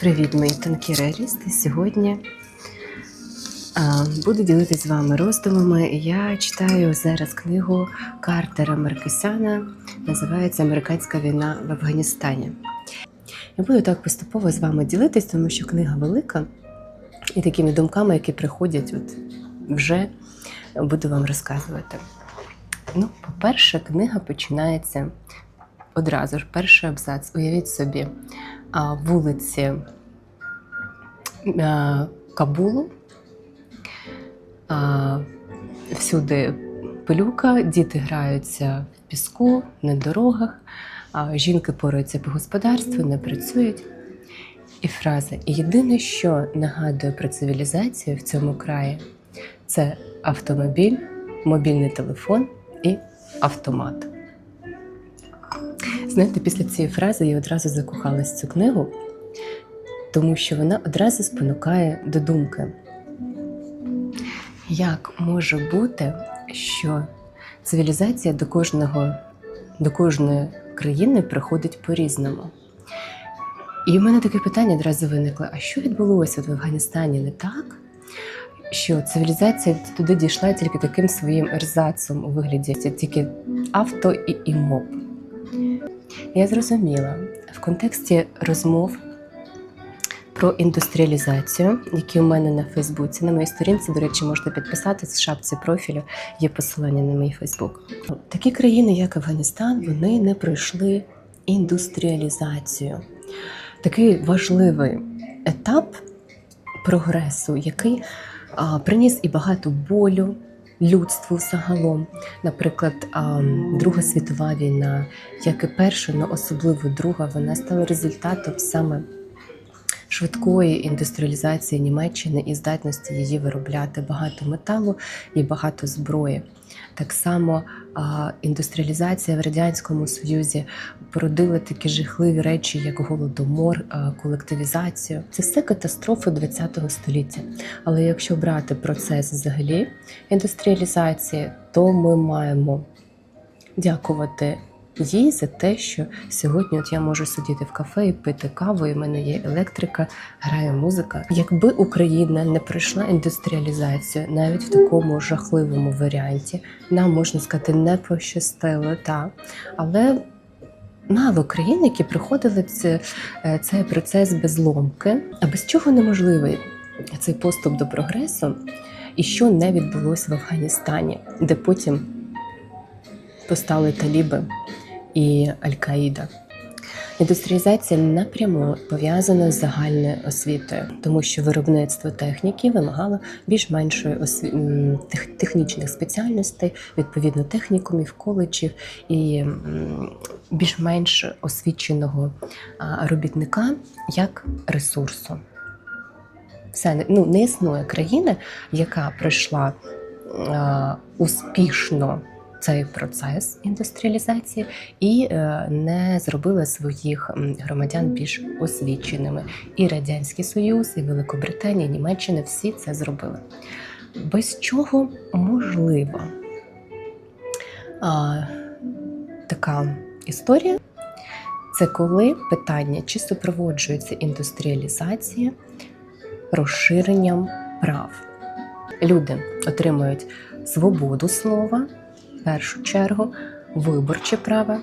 Привіт, мої тонкі реалісти. Сьогодні буду ділитися з вами роздумами. Я читаю зараз книгу Картера Маркесяна, називається Американська війна в Афганістані. Я буду так поступово з вами ділитись, тому що книга велика і такими думками, які приходять, от вже буду вам розказувати. Ну, по-перше, книга починається одразу ж. Перший абзац. Уявіть собі, вулиці Кабулу. Всюди пилюка, діти граються в піску, на дорогах, жінки пораються по господарству, не працюють. І фраза єдине, що нагадує про цивілізацію в цьому краї, це автомобіль, мобільний телефон і автомат. Знаєте, після цієї фрази я одразу закохалась в цю книгу, тому що вона одразу спонукає до думки. Як може бути, що цивілізація до кожного, до кожної країни приходить по-різному? І в мене таке питання одразу виникло: а що відбулося в Афганістані не так? Що цивілізація туди дійшла тільки таким своїм ерзацом у вигляді тільки авто і моб. Я зрозуміла в контексті розмов про індустріалізацію, які у мене на Фейсбуці. На моїй сторінці, до речі, можете підписатись в шапці профілю, є посилання на мій Фейсбук. Такі країни, як Афганістан, вони не пройшли індустріалізацію. Такий важливий етап прогресу, який а, приніс і багато болю людству загалом. Наприклад, Друга світова війна, як і перша, але особливо друга, вона стала результатом саме швидкої індустріалізації Німеччини і здатності її виробляти багато металу і багато зброї. Так само індустріалізація в радянському союзі породила такі жахливі речі, як голодомор, колективізацію. Це все катастрофи ХХ століття. Але якщо брати процес взагалі індустріалізації, то ми маємо дякувати їй за те, що сьогодні от я можу сидіти в кафе і пити каву, і в мене є електрика, грає музика. Якби Україна не пройшла індустріалізацію навіть в такому жахливому варіанті, нам можна сказати, не пощастило, так. але мало країн, які проходили це, е, цей процес без ломки, а без чого неможливий цей поступ до прогресу, і що не відбулося в Афганістані, де потім постали таліби і Аль-Каїда. Індустріалізація напряму пов'язана з загальною освітою, тому що виробництво техніки вимагало більш меншої осві... технічних спеціальностей, відповідно технікумів, коледжів і більш-менш освіченого робітника як ресурсу. Все ну, не існує країни, яка пройшла успішно цей процес індустріалізації і е, не зробила своїх громадян більш освіченими. І Радянський Союз, і Великобританія, і Німеччина всі це зробили. Без чого можливо а, така історія. Це коли питання, чи супроводжується індустріалізація розширенням прав. Люди отримують свободу слова, першу чергу, виборче право,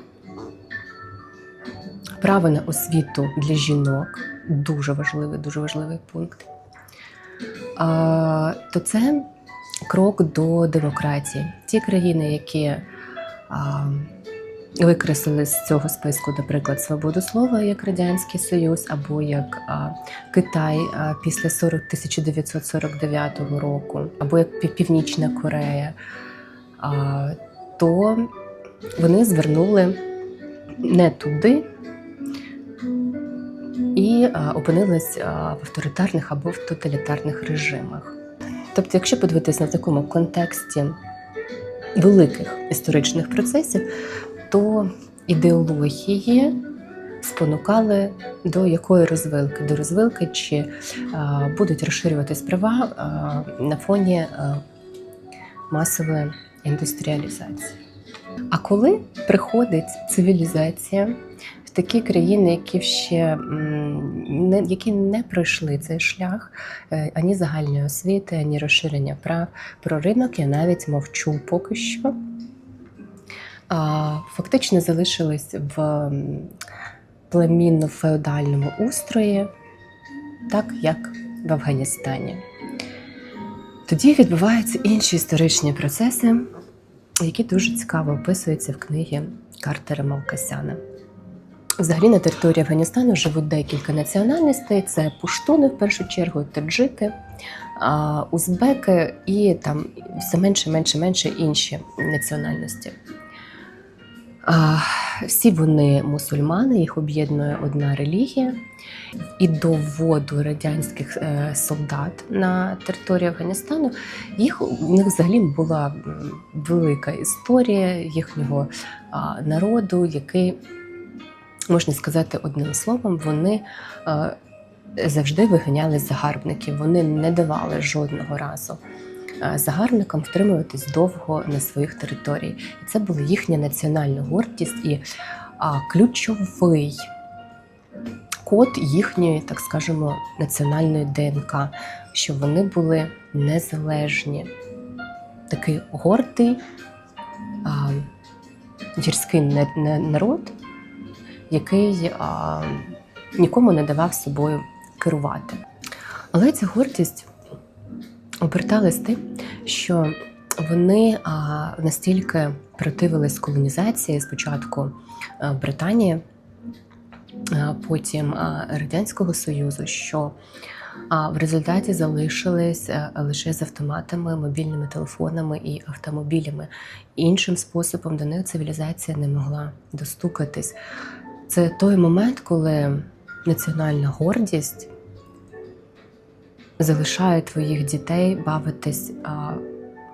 право на освіту для жінок дуже важливий, дуже важливий пункт. То це крок до демократії. Ті країни, які викреслили з цього списку, наприклад, свободу слова як Радянський Союз, або як Китай після 40, 1949 року, або як Північна Корея, то вони звернули не туди і опинились в авторитарних або в тоталітарних режимах. Тобто, якщо подивитися на такому контексті великих історичних процесів, то ідеології спонукали до якої розвилки? До розвилки, чи а, будуть розширюватись права а, на фоні а, масової індустріалізації. А коли приходить цивілізація в такі країни, які ще не які не пройшли цей шлях е, ані загальної освіти, ані розширення прав. Про ринок я навіть мовчу поки що. Фактично залишились в племінно-феодальному устрої, так як в Афганістані. Тоді відбуваються інші історичні процеси, які дуже цікаво описуються в книгі Картера Малкасяна. Взагалі на території Афганістану живуть декілька національностей: це пуштуни в першу чергу, таджики, узбеки і там все менше, менше, менше інші національності. Всі вони мусульмани, їх об'єднує одна релігія. І до вводу радянських е, солдат на територію Афганістану їх у них взагалі була велика історія їхнього народу, який, можна сказати, одним словом, вони завжди виганяли загарбників. Вони не давали жодного разу загарбникам втримуватись довго на своїх територіях. І це була їхня національна гордість і ключовий код їхньої, так скажемо, національної ДНК, що вони були незалежні. Такий гордий а, гірський народ, який а, нікому не давав собою керувати. Але ця гордість оберталась тим, що вони настільки противились колонізації спочатку а, Британії, а потім а, Радянського Союзу, що в результаті залишились е, лише з автоматами, мобільними телефонами і автомобілями. Іншим способом до них цивілізація не могла достукатись. Це той момент, коли національна гордість залишає твоїх дітей бавитись а,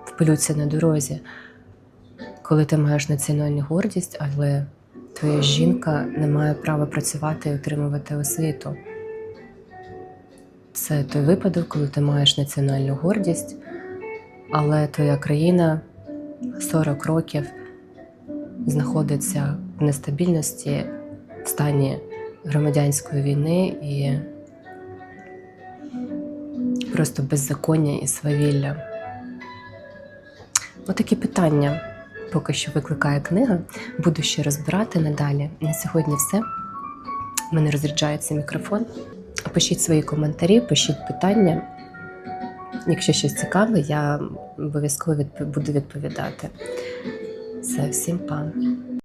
в пилюці на дорозі, коли ти маєш національну гордість, але твоя жінка не має права працювати і отримувати освіту. Це той випадок, коли ти маєш національну гордість, але твоя країна 40 років знаходиться в нестабільності, в стані громадянської війни і просто беззаконня і свавілля. Отакі питання поки що викликає книга. Буду ще розбирати надалі. На сьогодні все. У мене розряджається мікрофон. Пишіть свої коментарі, пишіть питання. Якщо щось цікаве, я обов'язково відп- буду відповідати. Все, всім па.